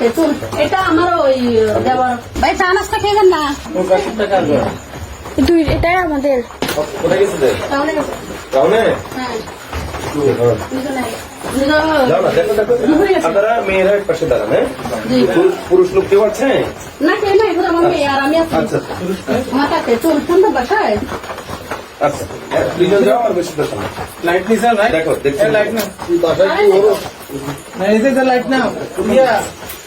হাতে চুল এটা আমার ওই দেওয়ার। ভাই চা নাস্তা খেয়ে না? দুই এটাই আমাদের। কোথায় গেছিলে টাউনে টাউনে? হ্যাঁ। আপনারা মেয়েরা পাশে দাঁড়ান হ্যাঁ? পুরুষ লোক কেউ আছে? না কে না এখন আমার মেয়ে আর আমি আচ্ছা, আচ্ছা মাথাতে চুল ফুল বাসায় হ্যাঁ? আচ্ছা। যাও লাইট নিছে লাইট দেখো দেখছি। লাইট না লাইট না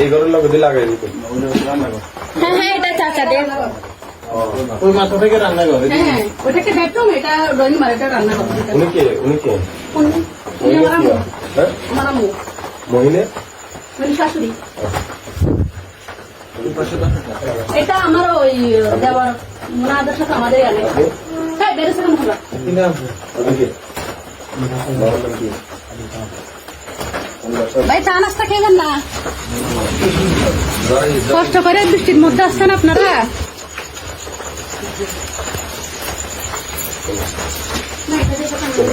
এই ঘরের লোক দিয়ে লাগাই দিতে। হ্যাঁ হ্যাঁ এটা চাচাদের। ওই মাথা থেকে রান্নাঘর হ্যাঁ ওটাকে বেডরুম এটা ড্রয়িং মার রান্না করতে উনি কে? উনি কে? উনি আমার আম্মু। হ্যাঁ? আমার আম্মু। মহিলা মানে শাশুড়ি। এটা আমার ওই দেওয়ার ওনাদের সাথে আমাদের আনে হ্যাঁ বেড়েছে কেন ভাই চা নাস্তা খেয়ে না? কষ্ট করে বৃষ্টির মধ্যে আসছেন আপনারা?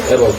এবং